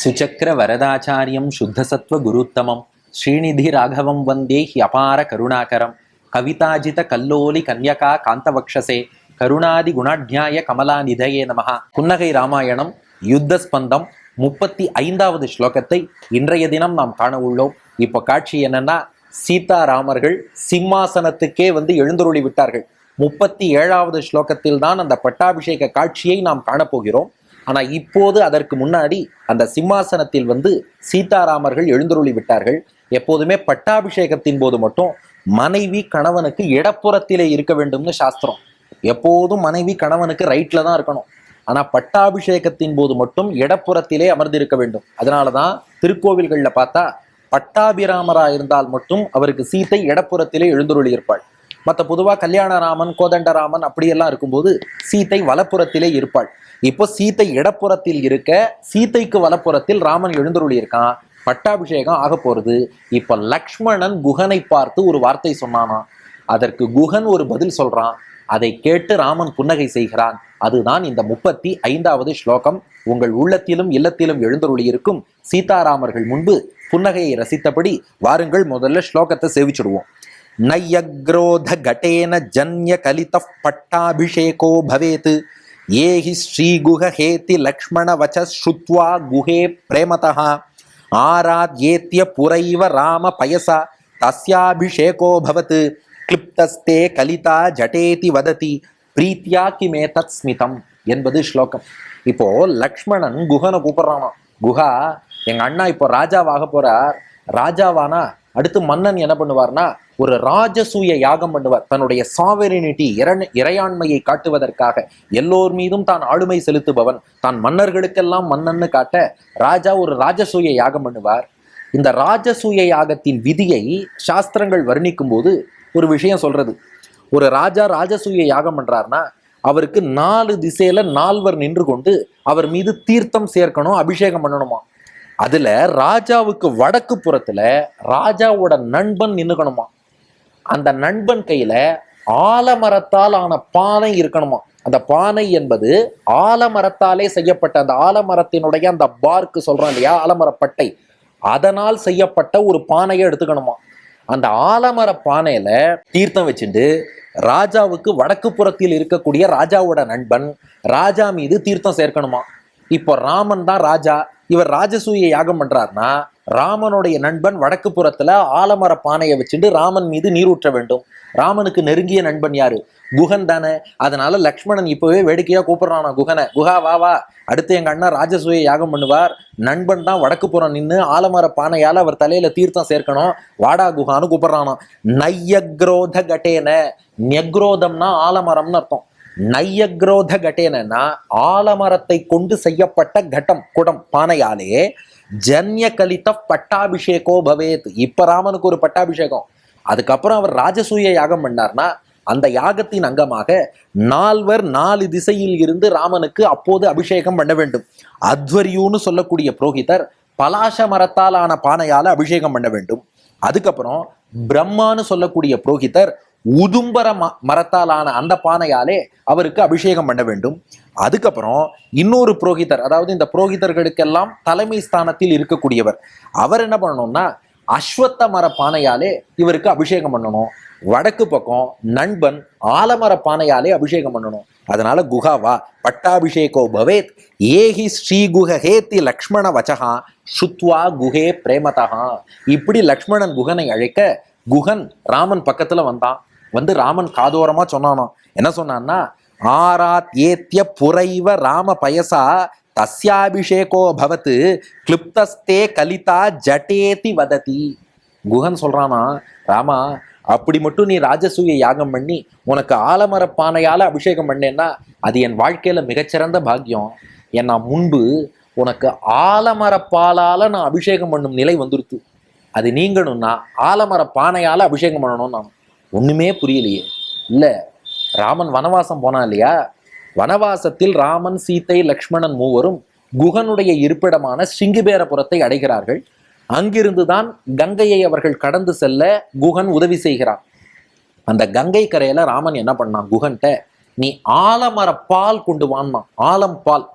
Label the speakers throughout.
Speaker 1: சுச்சக்கர வரதாச்சாரியம் சுத்தசத்வ குருத்தமம். ஸ்ரீநிதி ராகவம் வந்தே ஹியபார கருணாகரம். கவிதாஜித கல்லோலி கன்யகா காந்தவக்ஷசே. கருணாதி குணாட்யாய கமலாநிதயே நமகா புன்னகை ராமாயணம் யுத்த ஸ்பந்தம் முப்பத்தி ஐந்தாவது ஸ்லோகத்தை இன்றைய தினம் நாம் காண உள்ளோம். இப்போ காட்சி என்னன்னா சீதாராமர்கள் சிம்மாசனத்துக்கே வந்து எழுந்தருளி விட்டார்கள் முப்பத்தி ஏழாவது ஸ்லோகத்தில் தான் அந்த பட்டாபிஷேக காட்சியை நாம் காணப்போகிறோம். ஆனால் இப்போது அதற்கு முன்னாடி அந்த சிம்மாசனத்தில் வந்து சீதாராமர்கள் எழுந்தருளி விட்டார்கள். எப்போதுமே பட்டாபிஷேகத்தின் போது மட்டும் மனைவி கணவனுக்கு இடப்புறத்திலே இருக்க வேண்டும்னு சாஸ்திரம். எப்போதும் மனைவி கணவனுக்கு ரைட்டில் தான் இருக்கணும். ஆனால் பட்டாபிஷேகத்தின் போது மட்டும் இடப்புறத்திலே அமர்ந்திருக்க வேண்டும். அதனால தான் திருக்கோவில்களில் பார்த்தா பட்டாபிராமரா இருந்தால் மட்டும் அவருக்கு சீத்தை இடப்புறத்திலே எழுந்தருளி இருப்பாள் மற்ற பொதுவாக கல்யாணராமன் கோதண்டராமன் அப்படியெல்லாம் இருக்கும்போது சீத்தை வலப்புறத்திலே இருப்பாள். இப்போ சீத்தை இடப்புறத்தில் இருக்க சீத்தைக்கு வலப்புறத்தில் ராமன் எழுந்தருளி இருக்கான் பட்டாபிஷேகம் ஆக போறது. இப்ப லக்ஷ்மணன் குகனை பார்த்து ஒரு வார்த்தை சொன்னானா? அதற்கு குகன் ஒரு பதில் சொல்றான். அதை கேட்டு ராமன் புன்னகை செய்கிறான். அதுதான் இந்த முப்பத்தி ஐந்தாவது ஸ்லோகம். உங்கள் உள்ளத்திலும் இல்லத்திலும் எழுந்தருளி இருக்கும் சீதாராமர்கள் முன்பு புன்னகையை ரசித்தபடி வாருங்கள் முதல்ல ஸ்லோகத்தை சேவிச்சிடுவோம். நையக்ரோத ஜன்ய கலித பட்டாபிஷேகோ பவேத். ஏஹி ஸ்ரீகுக ஹேதி லக்ஷ்மண வச்ச ஸ்ருத்வா குஹே பிரேமதः ஆராத்யேத்ய புரைவ ராம பயசா. தஸ்யாபிஷேகோ பவத். கிளிப்தஸ்தே கலிதா ஜடேதி வததி. பிரீத்தியா கிமே தத் ஸ்மிதம் என்பது ஸ்லோகம். இப்போ லக்ஷ்மணன் குஹனை கூப்பிடுறானாம் குஹா எங்க அண்ணா இப்போ ராஜாவாக போறார். ராஜாவானா அடுத்து மன்னன் என்ன பண்ணுவார்னா ஒரு ராஜசூய யாகம் பண்ணுவார். தன்னுடைய சாவரினிட்டி இறையாண்மையை காட்டுவதற்காக எல்லோர் மீதும் தான் ஆளுமை செலுத்துபவன் தான் மன்னர்களுக்கெல்லாம் மன்னன்னு காட்ட ராஜா ஒரு ராஜசூய யாகம் பண்ணுவார். இந்த ராஜசூய யாகத்தின் விதியை சாஸ்திரங்கள் வர்ணிக்கும் போது ஒரு விஷயம் சொல்றது. ஒரு ராஜா ராஜசூய யாகம் பண்றாருன்னா அவருக்கு நாலு திசையில நால்வர் நின்று கொண்டு அவர் மீது தீர்த்தம் சேர்க்கணும் அபிஷேகம் பண்ணணுமா? அதுல ராஜாவுக்கு வடக்கு புறத்துல ராஜாவோட நண்பன் நின்னுக்கணுமா? அந்த நண்பன் கையில ஆலமரத்தால் ஆன பானை இருக்கணுமா? அந்த பானை என்பது ஆலமரத்தாலே செய்யப்பட்ட அந்த ஆலமரத்தினுடைய அந்த பார்க்கு சொல்றோம் இல்லையா ஆலமரப்பட்டை அதனால் செய்யப்பட்ட ஒரு பானையை எடுத்துக்கணுமா? அந்த ஆலமர பானையில தீர்த்தம் வச்சுட்டு ராஜாவுக்கு வடக்கு புறத்தில் இருக்கக்கூடிய ராஜாவோட நண்பன் ராஜா மீது தீர்த்தம் சேர்க்கணுமா? இப்போ ராமன் தான் ராஜா. இவர் ராஜசூய யாகம் பண்றாருன்னா ராமனுடைய நண்பன் வடக்கு புறத்துல ஆலமர பானையை வச்சுட்டு ராமன் மீது நீரூற்ற வேண்டும். ராமனுக்கு நெருங்கிய நண்பன் யாரு? குகன் தானே. அதனால லக்ஷ்மணன் இப்பவே வேடிக்கையா கூப்பிடுறானா குகனை. குஹா வா வா. அடுத்து எங்க அண்ணா ராஜசூய யாகம் பண்ணுவார். நண்பன் தான் வடக்கு புறம் நின்று ஆலமர பானையால அவர் தலையில தீர்த்தம் சேர்க்கணும். வாடா குஹான்னு கூப்பிடுறானா நையக்ரோத கட்டேன நெக்ரோதம்னா ஆலமரம்னு அர்த்தம். நையக்ரோத கட்டேனா ஆலமரத்தை கொண்டு செய்யப்பட்ட கட்டம் குடம் பானையாலே ஜன்ய கலித்த பட்டாபிஷேகோ பவேத். இப்ப ராமனுக்கு ஒரு பட்டாபிஷேகம். அதுக்கப்புறம் அவர் ராஜசூய யாகம் பண்ணார்னா அந்த யாகத்தின் அங்கமாக நால்வர் நாலு திசையில் இருந்து ராமனுக்கு அப்போது அபிஷேகம் பண்ண வேண்டும். அத்வரியூன்னு சொல்லக்கூடிய புரோகிதர் பலாச மரத்தால் ஆன பானையால் அபிஷேகம் பண்ண வேண்டும். அதுக்கப்புறம் பிரம்மான்னு சொல்லக்கூடிய புரோகிதர் உதும்பர ம மரத்தாலான அந்த பானையாலே அவருக்கு அபிஷேகம் பண்ண வேண்டும். அதுக்கப்புறம் இன்னொரு புரோகிதர் அதாவது இந்த புரோகிதர்களுக்கெல்லாம் தலைமை ஸ்தானத்தில் இருக்கக்கூடியவர் அவர் என்ன பண்ணணும்னா அஸ்வத்த மர பானையாலே இவருக்கு அபிஷேகம் பண்ணணும். வடக்கு பக்கம் நண்பன் ஆலமர பானையாலே அபிஷேகம் பண்ணணும். அதனால குஹாவா பட்டாபிஷேகோ பவேத் ஏஹி ஸ்ரீ ஹேத்தி லக்ஷ்மண வச்சகா சுத்வா குஹே பிரேமதகா இப்படி லக்ஷ்மணன் குகனை அழைக்க குகன் ராமன் பக்கத்துல வந்தான். வந்து ராமன் காதோரமா சொன்னானோ. என்ன சொன்னான்னா ஆராத் ஏத்திய புரைவ ராம பயசா தஸ்யாபிஷேகோ பவத்து கிளிப்தஸ்தே கலிதா ஜட்டேதி வததி. குகன் சொல்றானா ராமா அப்படி மட்டும் நீ ராஜசூய யாகம் பண்ணி உனக்கு ஆலமர பானையால அபிஷேகம் பண்ணேன்னா அது என் வாழ்க்கையில மிகச்சிறந்த பாக்கியம். ஏன்னா முன்பு உனக்கு ஆலமர பாலால நான் அபிஷேகம் பண்ணும் நிலை வந்துருத்து அது நீங்கணும்னா ஆலமர பானையால அபிஷேகம் பண்ணணும் நான் ஒண்ணுமே புரியலையே. இல்ல ராமன் வனவாசம் போனான் இல்லையா? வனவாசத்தில் ராமன் சீத்தை லக்ஷ்மணன் மூவரும் குகனுடைய இருப்பிடமான சிங்கிபேரபுரத்தை அடைகிறார்கள். அங்கிருந்துதான் கங்கையை அவர்கள் கடந்து செல்ல குகன் உதவி செய்கிறான். அந்த கங்கை கரையில ராமன் என்ன பண்ணான்? குகன்ட்ட நீ ஆலமர பால் கொண்டு வான்னான். ஆலம் பால்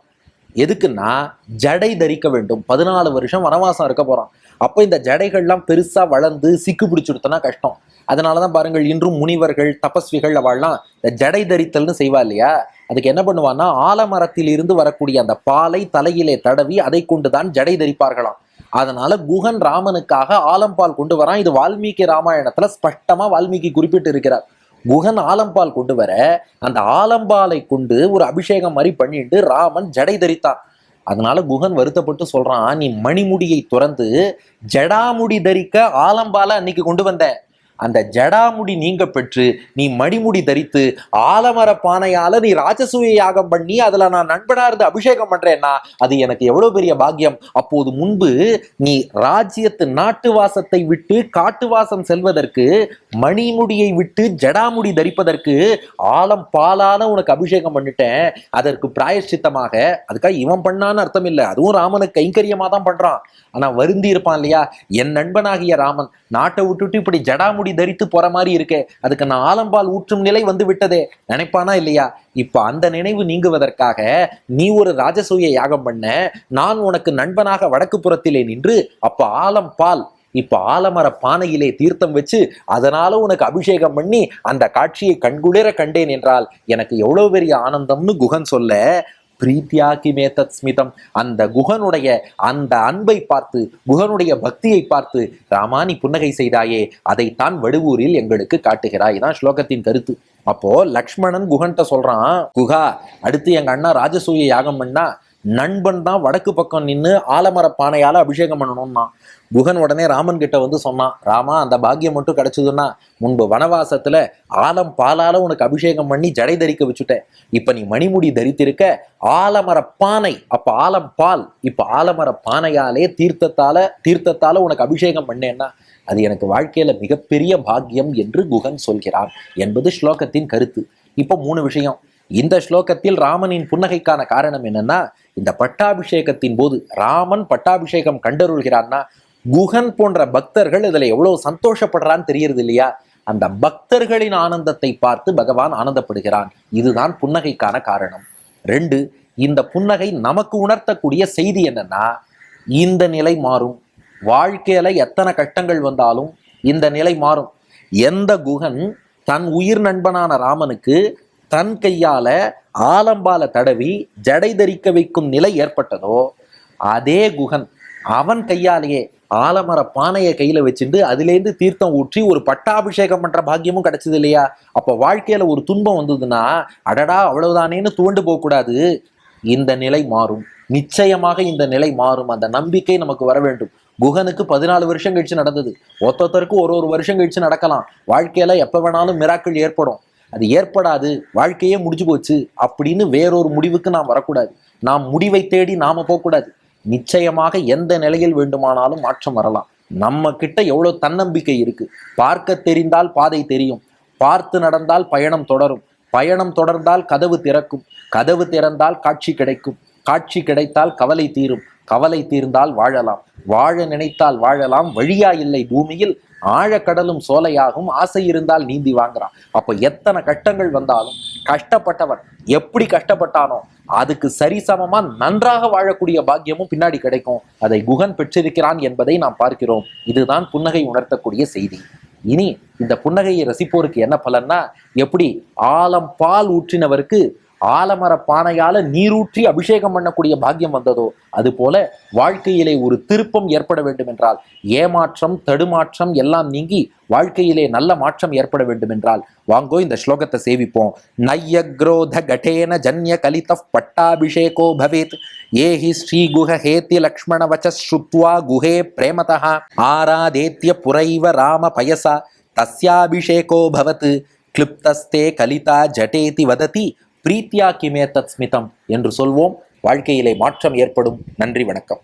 Speaker 1: எதுக்குன்னா ஜடை தரிக்க வேண்டும். பதினாலு வருஷம் வனவாசம் இருக்க போறான். அப்போ இந்த ஜடைகள்லாம் பெருசாக வளர்ந்து சிக்கு பிடிச்சுடுத்தனா கஷ்டம். அதனால தான் பாருங்கள் இன்றும் முனிவர்கள் தபஸ்விகள் அவள்லாம் இந்த ஜடை தரித்தல்னு செய்வா இல்லையா? அதுக்கு என்ன பண்ணுவான்னா ஆலமரத்தில் இருந்து வரக்கூடிய அந்த பாலை தலையிலே தடவி அதை கொண்டு தான் ஜடை தரிப்பார்களாம். அதனால குகன் ராமனுக்காக ஆலம்பால் கொண்டு வரான். இது வால்மீகி ராமாயணத்துல ஸ்பஷ்டமா வால்மீகி குறிப்பிட்டு இருக்கிறார் குகன் ஆலம்பால் கொண்டு வர அந்த ஆலம்பாலை கொண்டு ஒரு அபிஷேகம் மாதிரி பண்ணிட்டு ராமன் ஜடை தரித்தான். அதனால குகன் வருத்தப்பட்டு சொல்றான் நீ மணிமுடியை துறந்து ஜடாமுடி தரிக்க ஆலம்பால அன்னைக்கு கொண்டு வந்த அந்த ஜடாமுடி நீங்க பெற்று நீ மணிமுடி தரித்து ஆலமர பானையால நீ ராஜசூய யாகம் பண்ணி அதுல நான் நண்பனா இருந்து அபிஷேகம் பண்றேன்னா அது எனக்கு எவ்வளவு பெரிய பாக்கியம்? அப்போது முன்பு நீ ராஜ்யத்து நாட்டு வாசத்தை விட்டு காட்டு வாசம் செல்வதற்கு மணிமுடியை விட்டு ஜடாமுடி தரிப்பதற்கு ஆலம் பாலான உனக்கு அபிஷேகம் பண்ணிட்டேன். அதற்கு பிராயஷ்சித்தமாக அதுக்காக இவன் பண்ணான்னு அர்த்தம் இல்லை அதுவும் ராமனுக்கு கைங்கரியமா தான் பண்றான். ஆனா வருந்தி இருப்பான் இல்லையா? என் நண்பனாகிய ராமன் நாட்டை விட்டுட்டு இப்படி ஜடாமுடி தரித்து போற மாதிரி இருக்கே. அதுக்கு நான் ஆலம்பால் ஊற்றும் நிலை வந்து விட்டதே. நினைப்பானா இல்லையா? இப்ப அந்த நினைவு நீங்குவதற்காக நீ ஒரு ராஜசூய யாகம் பண்ண நான் உனக்கு நண்பனாக வடக்கு புறத்திலே நின்று அப்ப ஆலம் பால் இப்ப ஆலமர பானையிலே தீர்த்தம் வச்சு அதனால உனக்கு அபிஷேகம் பண்ணி அந்த காட்சியை கண்குளிர கண்டேன் என்றால் எனக்கு எவ்வளவு பெரிய ஆனந்தம்னு குகன் சொல்ல பிரீத்தியாக்கி மேத்தத் ஸ்மிதம். அந்த குகனுடைய அந்த அன்பை பார்த்து குகனுடைய பக்தியை பார்த்து ராமானி புன்னகை செய்தாயே அதைத்தான் வடுவூரில் எங்களுக்கு காட்டுகிறாய். தான் ஸ்லோகத்தின் கருத்து. அப்போ லக்ஷ்மணன் குகன்ட்ட சொல்றான் குகா அடுத்து எங்க அண்ணா ராஜசூய யாகம் பண்ணா நண்பன் தான் வடக்கு பக்கம் நின்று ஆலமர பானையால அபிஷேகம் பண்ணணும்னா. குகன் உடனே ராமன் கிட்ட வந்து சொன்னான் ராமா அந்த பாக்கியம் மட்டும் கிடைச்சதுன்னா முன்பு வனவாசத்துல ஆலம் பாலால உனக்கு அபிஷேகம் பண்ணி ஜடை தரிக்க வச்சுட்டேன். இப்ப நீ மணிமுடி தரித்திருக்க ஆலமர பானை அப்ப ஆலம் பால் இப்ப ஆலமர பானையாலே தீர்த்தத்தால தீர்த்தத்தால உனக்கு அபிஷேகம் பண்ணேன்னா அது எனக்கு வாழ்க்கையில மிகப்பெரிய பாக்கியம் என்று குகன் சொல்கிறான். என்பது ஸ்லோகத்தின் கருத்து. இப்போ மூணு விஷயம். இந்த ஸ்லோகத்தில் ராமனின் புன்னகைக்கான காரணம் என்னன்னா இந்த பட்டாபிஷேகத்தின் போது ராமன் பட்டாபிஷேகம் கண்டருள்கிறான்னா குகன் போன்ற பக்தர்கள் இதில் எவ்வளவு சந்தோஷப்படுறான்னு தெரியறது இல்லையா? அந்த பக்தர்களின் ஆனந்தத்தை பார்த்து பகவான் ஆனந்தப்படுகிறான். இதுதான் புன்னகைக்கான காரணம். ரெண்டு இந்த புன்னகை நமக்கு உணர்த்தக்கூடிய செய்தி என்னன்னா இந்த நிலை மாறும். வாழ்க்கையில எத்தனை கஷ்டங்கள் வந்தாலும் இந்த நிலை மாறும். எந்த குகன் தன் உயிர் நண்பனான ராமனுக்கு தன் கையால ஆலம்பால தடவி ஜடை தரிக்க வைக்கும் நிலை ஏற்பட்டதோ அதே குகன் அவன் கையாலேயே ஆலமர பானையை கையில வச்சுட்டு அதுலேருந்து தீர்த்தம் ஊற்றி ஒரு பட்டாபிஷேகம் பண்ற பாக்கியமும் கிடைச்சது இல்லையா? அப்போ வாழ்க்கையில ஒரு துன்பம் வந்ததுன்னா அடடா அவ்வளவுதானேன்னு துவண்டு போகக்கூடாது. இந்த நிலை மாறும். நிச்சயமாக இந்த நிலை மாறும். அந்த நம்பிக்கை நமக்கு வர வேண்டும். குகனுக்கு பதினாலு வருஷம் கழிச்சு நடந்தது. ஒத்தொத்தருக்கு ஒரு ஒரு வருஷம் கழிச்சு நடக்கலாம். வாழ்க்கையில எப்ப வேணாலும் மிராக்கள் ஏற்படும். அது ஏற்படாது வாழ்க்கையே முடிஞ்சு போச்சு அப்படின்னு வேறொரு முடிவுக்கு நாம் வரக்கூடாது. நாம் முடிவை தேடி நாம போகக்கூடாது. நிச்சயமாக எந்த நிலையில் வேண்டுமானாலும் மாற்றம் வரலாம். நம்ம கிட்ட எவ்வளோ தன்னம்பிக்கை இருக்கு. பார்க்க தெரிந்தால் பாதை தெரியும். பார்த்து நடந்தால் பயணம் தொடரும். பயணம் தொடர்ந்தால் கதவு திறக்கும். கதவு திறந்தால் காட்சி கிடைக்கும். காட்சி கிடைத்தால் கவலை தீரும். கவலை தீர்ந்தால் வாழலாம். வாழ நினைத்தால் வாழலாம். வழியா இல்லை பூமியில். ஆழக்கடலும் சோலையாகும். ஆசை இருந்தால் நீந்தி வாங்குறான் அப்போ எத்தனை கஷ்டங்கள் வந்தாலும் கஷ்டப்பட்டவன் எப்படி கஷ்டப்பட்டானோ அதுக்கு சரிசமமா நன்றாக வாழக்கூடிய பாக்கியமும் பின்னாடி கிடைக்கும். அதை குகன் பெற்றிருக்கிறான் என்பதை நாம் பார்க்கிறோம். இதுதான் புன்னகை உணர்த்தக்கூடிய செய்தி. இனி இந்த புன்னகையை ரசிப்போருக்கு என்ன பலன்னா எப்படி ஆலம் பால் ஊற்றினவருக்கு ஆலமர பானையால நீரூற்றி அபிஷேகம் பண்ணக்கூடிய பாக்கியம் வந்ததோ அது போல வாழ்க்கையிலே ஒரு திருப்பம் ஏற்பட வேண்டும் என்றால் ஏமாற்றம் தடுமாற்றம் எல்லாம் நீங்கி வாழ்க்கையிலே நல்ல மாற்றம் ஏற்பட வேண்டும் என்றால் வாங்கோ இந்த ஸ்லோகத்தை சேவிப்போம். நையக்ரோத கடேன ஜன்ய கலித பட்டாபிஷேகோ பவேத். ஏஹி ஸ்ரீ குஹ ஹேத்தி லக்ஷ்மண வச்ச ஸ்ருத்வா குஹே பிரேமதா ஆராதேத்ய புரைவ ராம பயசா. தஸ்யாபிஷேகோ பவத். கிளிப்தஸ்தே கலிதா ஜடேதி வததி. பிரீத்தியா கிமே தத் ஸ்மிதம் என்று சொல்வோம். வாழ்க்கையிலே மாற்றம் ஏற்படும். நன்றி வணக்கம்.